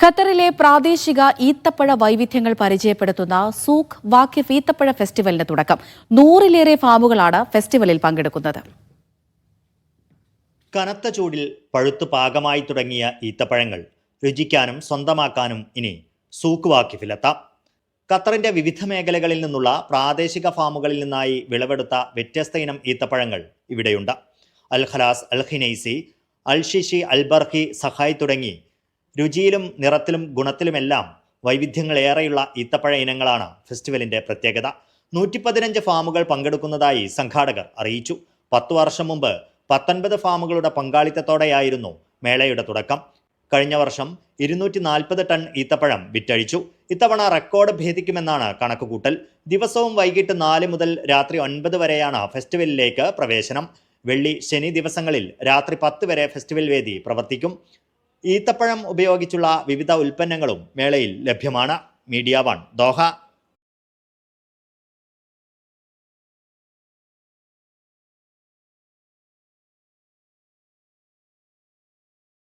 ഖത്തറിലെ പ്രാദേശിക ഈത്തപ്പഴ വൈവിധ്യങ്ങൾ പരിചയപ്പെടുത്തുന്ന സൂഖ് വാക്കിഫ് ഈത്തപ്പഴ ഫെസ്റ്റിവലിന് തുടക്കം. നൂറിലേറെ ഫാമുകളാണ് ഫെസ്റ്റിവലിൽ പങ്കെടുക്കുന്നത്. കനത്ത ചൂടിൽ പഴുത്തു പാകമായി തുടങ്ങിയ ഈത്തപ്പഴങ്ങൾ രുചിക്കാനും സ്വന്തമാക്കാനും ഇനി സൂക്ക് വാക്കിഫിലെത്താം ഖത്തറിന്റെ വിവിധ മേഖലകളിൽ നിന്നുള്ള പ്രാദേശിക ഫാമുകളിൽ നിന്നായി വിളവെടുത്ത വ്യത്യസ്ത ഇനം ഈത്തപ്പഴങ്ങൾ ഇവിടെയുണ്ട്. അൽ ഖലാസ് അൽ ഖിനൈസി അൽ ഷിഷി അൽ ബർഹി സഹായ് തുടങ്ങി രുചിയിലും നിറത്തിലും ഗുണത്തിലുമെല്ലാം വൈവിധ്യങ്ങളേറെയുള്ള ഈത്തപ്പഴ ഇനങ്ങളാണ് ഫെസ്റ്റിവലിന്റെ പ്രത്യേകത. നൂറ്റി പതിനഞ്ച് ഫാമുകൾ പങ്കെടുക്കുന്നതായി സംഘാടകർ അറിയിച്ചു. പത്തു വർഷം മുമ്പ് പത്തൊൻപത് ഫാമുകളുടെ പങ്കാളിത്തത്തോടെയായിരുന്നു മേളയുടെ തുടക്കം. കഴിഞ്ഞ വർഷം ഇരുന്നൂറ്റി നാൽപ്പത് ടൺ ഈത്തപ്പഴം വിറ്റഴിച്ചു. ഇത്തവണ റെക്കോർഡ് ഭേദിക്കുമെന്നാണ് കണക്കുകൂട്ടൽ. ദിവസവും വൈകിട്ട് നാല് മുതൽ രാത്രി ഒൻപത് വരെയാണ് ഫെസ്റ്റിവലിലേക്ക് പ്രവേശനം. വെള്ളി ശനി ദിവസങ്ങളിൽ രാത്രി പത്ത് വരെ ഫെസ്റ്റിവൽ വേദി പ്രവർത്തിക്കും. ഈത്തപ്പഴം ഉപയോഗിച്ചുള്ള വിവിധ ഉൽപ്പന്നങ്ങളും മേളയിൽ ലഭ്യമാണ്. Media one Doha.